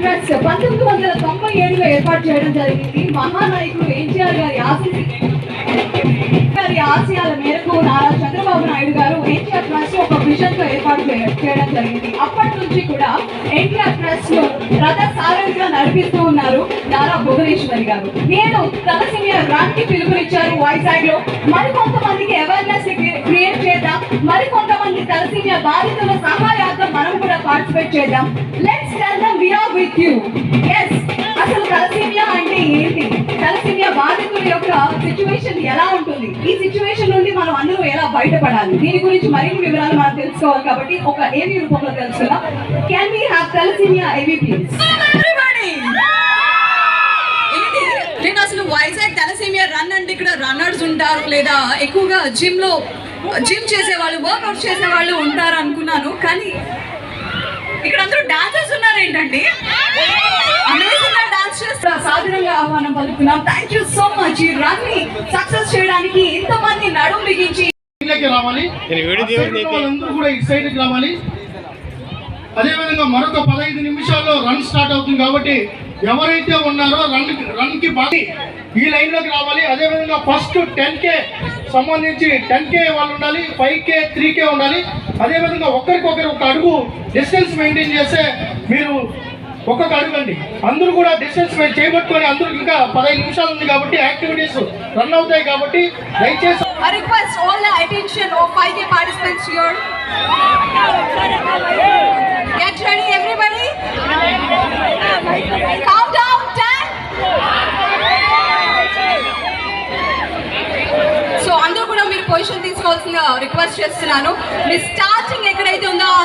Trust పంతొమ్మిది వందల తొంభై ఏడులో ఏర్పాటు చేయడం జరిగింది. మహానాయకుడు ఎన్టీఆర్ గారి ఆశీస్సు గారి ఆశయాల మేరకు నారా చంద్రబాబు నాయుడు గారు ఎన్టీఆర్ ట్రస్ట్ ఒక విజన్తో ఏర్పాటు చేయ- చేయడం జరిగింది. అప్పటి నుంచి కూడా ఎన్టీఆర్ ట్రస్ట్లో రథ సారంగా నడిపిస్తూ ఉన్నారు నారా భువనేశ్వరి గారు. నేను తలసిమియ రన్కి పిలుపునిచ్చారు వైజాగ్లో మరికొంతమందికి అవేర్నెస్ క్రియేట్ చేద్దాం. మరికొంతమంది తలసిమియ బాధితుల సహాయార్థం మనం కూడా పార్టిసిపేట్ చేద్దాం. లెట్స్ విత్ యూ ఎస్ అసలు తలసీమియా అంటే ఏంటి? తలసీమియా బాధితుల యొక్క సిచ్యువేషన్ ఎలా ఉంటుంది? ఈ సిచ్యువేషన్ నుండి మనం అందరూ ఎలా బయటపడాలి? దీని గురించి మరిన్ని వివరాలు మనం తెలుసుకోవాలి కాబట్టి ఒక ఏవి రూపంలో తెలుసుకుందాం. Can we have thalassemia AV please నేను అసలు వైజాగ్ తలసీమియా రన్ అంటే ఇక్కడ రన్నర్స్ ఉంటారు లేదా? ఎక్కువగా జిమ్లో జిమ్ చేసే వాళ్ళు వర్కౌట్ చేసే వాళ్ళు ఉంటారు అనుకున్నాను. కానీ ఇక్కడ అందరూ డాన్సర్స్ ఉన్నారు ఏంటండి సాధారణంగా ఆహ్వానం పలుకున్నాం థ్యాంక్ యూ సో మచ్ ఈ రన్ని సక్సెస్ చేయడానికి ఇంతమంది బిగించి రావాలి. వాళ్ళందరూ కూడా ఇటు సైడ్కి రావాలి. అదేవిధంగా మరొక పదహైదు నిమిషాల్లో రన్ స్టార్ట్ అవుతుంది కాబట్టి ఎవరైతే ఉన్నారో రన్ రన్కి బాగా ఈ లైన్లోకి రావాలి. అదేవిధంగా ఫస్ట్ టెన్ కే సంబంధించి టెన్ కే వాళ్ళు ఉండాలి ఫైవ్ కే త్రీ కే ఉండాలి. అదేవిధంగా ఒకరికొకరు ఒక అడుగు డిస్టెన్స్ మెయింటైన్ చేస్తే మీరు ఒక్కొక్క అడుగు అండి అందరూ కూడా డిస్టెన్స్ చేయబట్టుకొని అందరూ ఇంకా పదహైదు నిమిషాలు ఉంది కాబట్టి యాక్టివిటీస్ రన్ అవుతాయి కాబట్టి దయచేసి I request all the attention of 5K participants here. Get ready, everybody. Count down 10. So అందరూ కూడా మీరు పొజిషన్ తీసుకోవాల్సిందిగా రిక్వెస్ట్ చేస్తున్నాను. మీ స్టార్టింగ్ ఎక్కడైతే ఉందో ఆ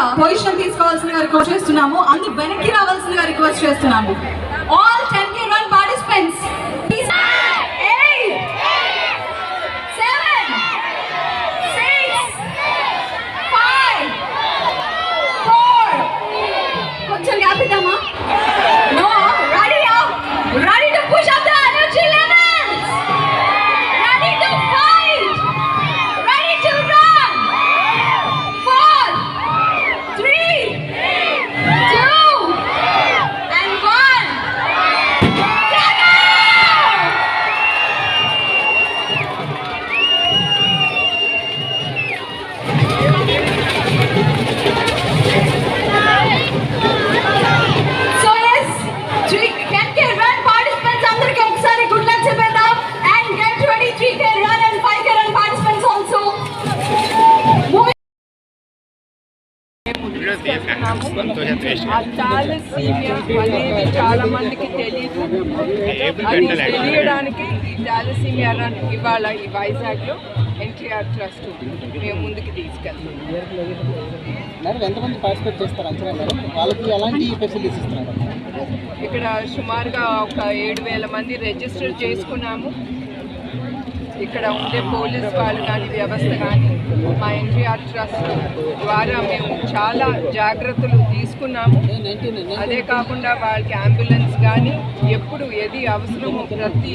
కూడా పొజిషన్ తీసుకోవాల్సిందిగా రిక్వెస్ట్ చేస్తున్నాము అందరూ వెనక్కి రావాల్సిందిగా రిక్వెస్ట్ చేస్తున్నాము ఆల్ 10k ఆ థాలసీమియా అనేది చాలా మందికి తెలియదు అది తెలియడానికి ఈ థాలసీమియా ఇవాళ ఈ వైజాగ్లో ఎన్టీఆర్ ట్రస్ట్ మేము ముందుకు తీసుకెళ్తాం. మేడం ఎంతమంది పార్టిసిపేట్ చేస్తారు అంచనా మేడం? వాళ్ళకి ఎలాంటి ఫెసిలిటీస్ ఇస్తున్నారు? ఇక్కడ సుమారుగా ఒక ఏడు వేల మంది రిజిస్టర్ చేసుకున్నాము. ఇక్కడ ఉండే పోలీస్ వాళ్ళు కానీ వ్యవస్థ కానీ మా ఎన్టీఆర్ ట్రస్ట్ ద్వారా మేము చాలా జాగ్రత్తలు తీసుకున్నాము. అదే కాకుండా వాళ్ళకి అంబులెన్స్ కానీ ఎప్పుడు ఏది అవసరమో ప్రతి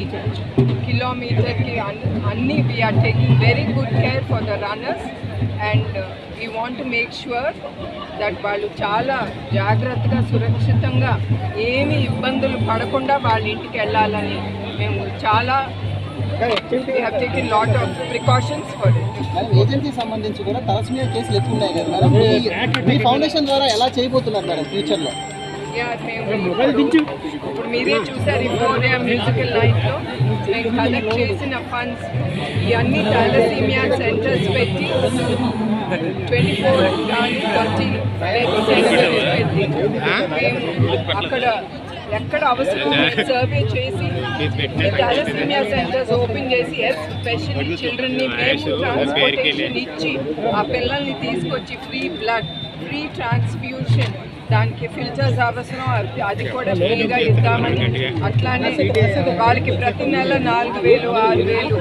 కిలోమీటర్కి అన్- అన్ని we're taking very good care for the runners and we want to make sure that వాళ్ళు చాలా జాగ్రత్తగా సురక్షితంగా ఏమి ఇబ్బందులు పడకుండా వాళ్ళ ఇంటికి వెళ్ళాలని మేము చాలా we have taken lot of precautions for it madam agency సంబంధించి కూడా తలస్మియా కేసులు ఎక్కువ ఉన్నాయి కదా మేడం మీ- మీ ఫౌండేషన్ ద్వారా ఎలా చేయబోతున్నారు మేడం ఫ్యూచర్లో యా మేము ఇప్పుడు ఇప్పుడు మీరే చూసారు ఇంకోరియా మ్యూజికల్ నైట్లో మేము కలెక్ట్ చేసిన ఫండ్స్ ఇవన్నీ థాలసీమియా సెంటర్స్ పెట్టి ట్వంటీ ఫోర్ కానీ థర్టీ సెంటర్స్ పెట్టి మేము అక్కడ ఎక్కడ అవసరం సర్వే చేసి థాలసీమియా సెంటర్స్ ఓపెన్ చేసి ఎస్పెషల్లీ చిల్డ్రన్ని మేము ట్రాన్స్పోర్టేషన్ ఇచ్చి ఆ పిల్లల్ని తీసుకొచ్చి ఫ్రీ బ్లడ్ ఫ్రీ ట్రాన్స్ఫ్యూషన్ దానికి ఫిల్టర్స్ అవసరం అది- అది కూడా ఫ్రీగా ఇద్దామని అట్లానే వాళ్ళకి ప్రతి నెల నాలుగు వేలు ఆరు వేలు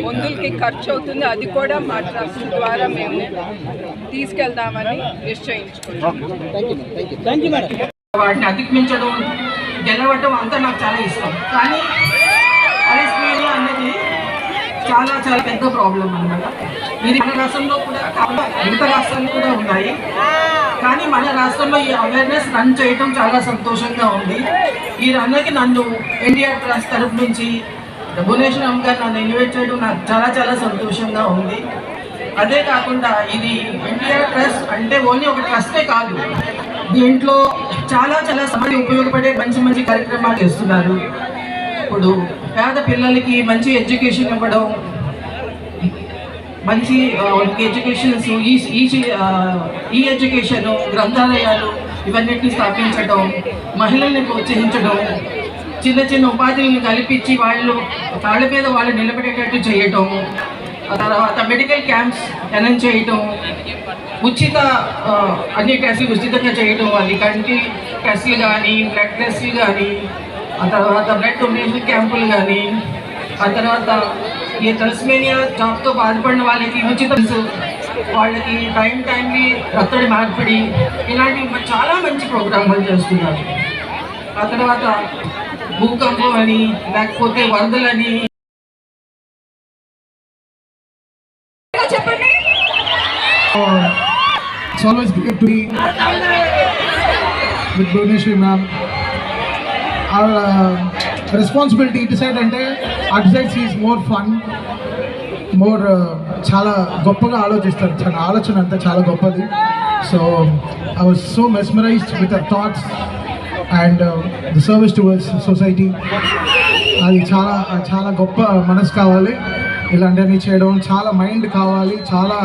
మందులకి ఖర్చు అవుతుంది. అది కూడా మా ట్రస్ట్ ద్వారా మేము తీసుకెళ్దామని నిశ్చయించుకున్నాం వాటిని అధిగమించడం గెలవటం అంతా నాకు చాలా ఇష్టం. కానీ అరిస్మేనియా అనేది చాలా చాలా పెద్ద ప్రాబ్లం అనమాట ఇది మన రాష్ట్రంలో కూడా మిగతా రాష్ట్రాలు కూడా ఉన్నాయి. కానీ మన రాష్ట్రంలో ఈ అవేర్నెస్ రన్ చేయడం చాలా సంతోషంగా ఉంది. ఈ రన్నకి నన్ను ఎన్టీఆర్ ట్రస్ట్ తరపు నుంచి భువనేశ్వర్ అమ్మ గారు నన్ను ఇన్వైట్ చేయడం నాకు చాలా చాలా సంతోషంగా ఉంది. అదే కాకుండా ఇది ఎన్టీఆర్ ట్రస్ట్ అంటే ఓన్లీ ఒక ట్రస్టే కాదు. దీంట్లో చాలా చాలా సమయం ఉపయోగపడే మంచి మంచి కార్యక్రమాలు చేస్తున్నారు. ఇప్పుడు పేద పిల్లలకి మంచి ఎడ్యుకేషన్ ఇవ్వడం మంచి ఎడ్యుకేషన్స్ ఈ ఈ ఈ ఎడ్యుకేషన్ గ్రంథాలయాలు ఇవన్నిటిని స్థాపించడం మహిళల్ని ప్రోత్సహించడం చిన్న చిన్న ఉపాధులను కల్పించి వాళ్ళు కాళ్ళ మీద వాళ్ళు నిలబడేటట్టు చేయటం ఆ తర్వాత మెడికల్ క్యాంప్స్ అరేంజ్ చేయటం ఉచిత అన్ని టెస్టులు ఉచితంగా చేయటం అది కంటి టెస్టులు కానీ బ్లడ్ టెస్టులు కానీ ఆ తర్వాత బ్లడ్ డొనేషన్ క్యాంపులు కానీ ఆ తర్వాత ఈ తలస్మేనియా జాబ్తో బాధపడిన వాళ్ళకి ఉచిత వాళ్ళకి టైం టైంకి రత్తడి మార్పిడి ఇలాంటి చాలా మంచి ప్రోగ్రాంలు చేస్తున్నారు. ఆ తర్వాత భూకంపం అని లేకపోతే వరదలని చెప్పండి. It's always great to be with Bhuvneshwari ma'am. Our uh, responsibility to side అంటే అటు side is more fun more చాలా గొప్పగా ఆలోచిస్తారు చాలా ఆలోచన అంతా చాలా గొప్పది so I was so mesmerised with our thoughts and the service towards society అది చాలా చాలా గొప్ప మనసు కావాలి ఇలాంటివన్నీ చేయడం చాలా మైండ్ కావాలి చాలా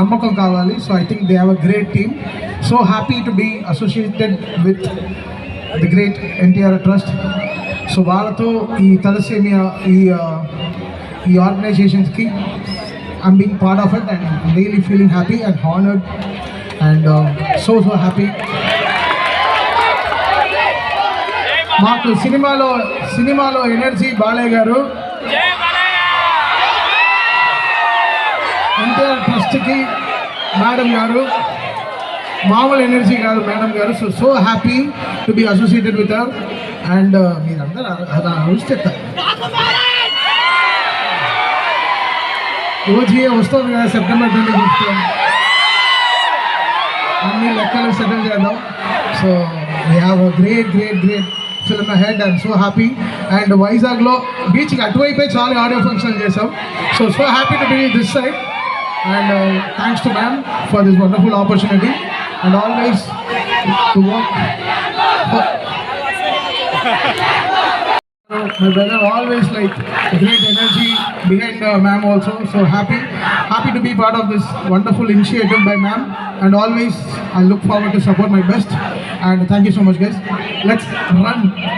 నమ్మకం కావాలి. So I think they have a great team so happy to be associated with the great NTR trust so వాళ్ళతో ఈ తలసేమియా ఈ ఈ ఆర్గనైజేషన్స్కి I'm being part of it and really feeling happy and honoured and so so happy మాకు సినిమాలో సినిమాలో energy Balayya గారు. NTR ట్రస్ట్కి madam గారు మామూలు ఎనర్జీ కాదు మేడం గారు. So so happy to be associated with our and మీరందరూ అలా అరుస్తే ఓజీ వస్తుంది కదా సెప్టెంబర్ ట్వంటీ ఫిఫ్త్ అన్ని లెక్కలు సెటిల్ చేద్దాం. So we have a great great great film head and so happy and వైజాగ్లో బీచ్కి అటువైపే చాలా ఆడియో ఫంక్షన్ చేసాం so so happy to be this side And uh, thanks to ma'am for this wonderful opportunity. And always to work. My brother always like great energy behind uh, ma'am also. So happy, happy to be part of this wonderful initiative by ma'am. And always I look forward to support my best. And thank you so much guys. Let's run.